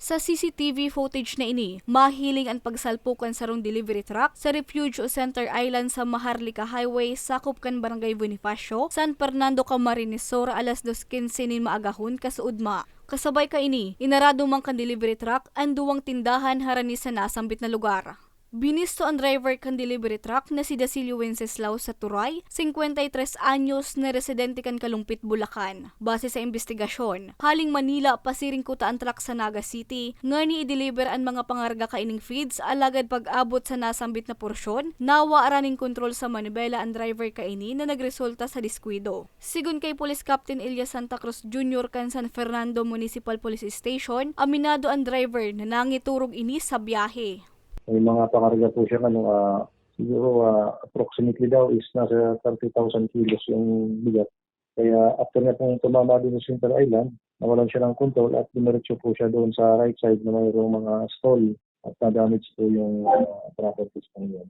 Sa CCTV footage na ini, mahiling ang pagsalpukan sa rong delivery truck sa Refugio Center Island sa Maharlika Highway, sakop kan Barangay Bonifacio, San Fernando, Camarines Sur, alas 2.15 nin maagahon kasuudma. Kasabay ka ini, inarado man kan delivery truck ang duwang tindahan harani sa nasambit na lugar. Binisto ang driver kan delivery truck na si Dasilio Wenceslao sa Turay, 53 anyos na residente kan Kalumpit, Bulacan. Base sa investigasyon, haling Manila pasiring kuta ang truck sa Naga City, nga ni i-deliver ang mga pangarga kaining feeds alagad pag-abot sa nasambit na porsyon, nawa araning kontrol sa manibela ang driver kaini na nagresulta sa diskwido. Sigun kay Police Captain Elias Santa Cruz Jr. kan San Fernando Municipal Police Station, aminado ang driver na nangiturog ini sa biyahe. May mga pangarga po siya, ano, ah, siguro ah, approximately daw is nasa 30,000 kilos yung bigat. Kaya after niya pong tumama din sa Center Island, nawalan siya ng control at dumiretso po siya doon sa right side na mayroong mga stall at na-damage po yung uh, properties ng yun.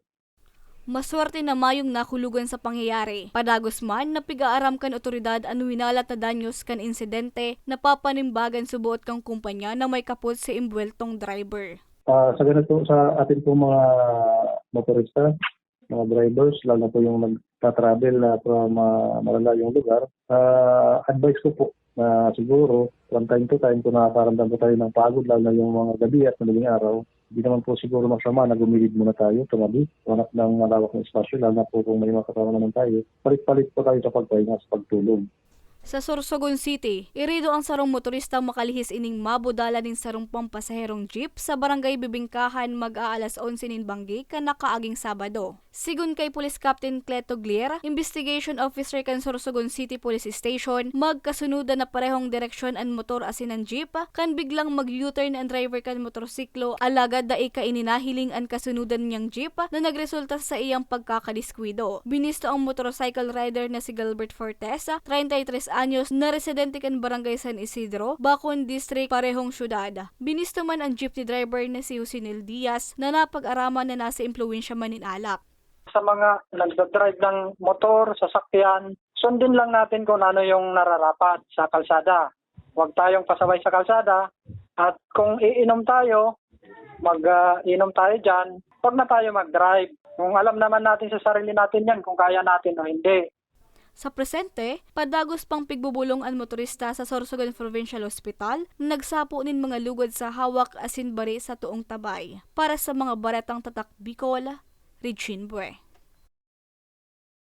Maswerte na mayong nakulugan sa pangyayari. Padagos man, napigaaram kan otoridad ang winalat na danyos kan insidente na papanimbagan subuot kang kumpanya na may kapot sa imbweltong driver. Ah, sa ganito sa atin po mga motorista, mga drivers, lalo na po yung nagta-travel na from uh, malalayong lugar, ah, advice ko po na siguro from time to time kung nakakaramdam po tayo ng pagod, lalo na yung mga gabi at madaling araw, hindi naman po siguro masama na gumilid muna tayo, tumabi, wanap ng malawak ng espasyo, lalo na po kung may mga kasama naman tayo, palit-palit po tayo sa pagpahinga sa pagtulog. Sa Sorsogon City, irido ang sarong motorista makalihis ining mabudala ning sarong pampasaherong jeep sa barangay Bibingkahan mag-aalas 11 nin banggi kan nakaaging Sabado. Sigun kay Police Captain Cleto Glier, Investigation Officer kan Sorsogon City Police Station, magkasunudan na parehong direksyon ang motor asin ang jeep, kan biglang mag-U-turn ang driver kan motorsiklo alagad da ika ininahiling ang kasunudan niyang jeep na nagresulta sa iyang pagkakadiskwido. Binisto ang motorcycle rider na si Gilbert Fortes, 33 anyos na residente kan Barangay San Isidro, Bacon District, parehong syudad. Binisto man ang jeepney driver na si Husinil Diaz na napag-araman na nasa impluensya manin alak. Sa mga nagdadrive ng motor, sasakyan, sundin lang natin kung ano yung nararapat sa kalsada. Huwag tayong pasaway sa kalsada at kung iinom tayo, mag-inom tayo dyan, huwag na tayo mag-drive. Kung alam naman natin sa sarili natin yan, kung kaya natin o hindi. Sa presente, padagos pang pigbubulong ang motorista sa Sorsogon Provincial Hospital na nagsapo nin mga lugod sa hawak asin bari sa tuong tabay. Para sa mga baretang tatak Bicol, 你全部。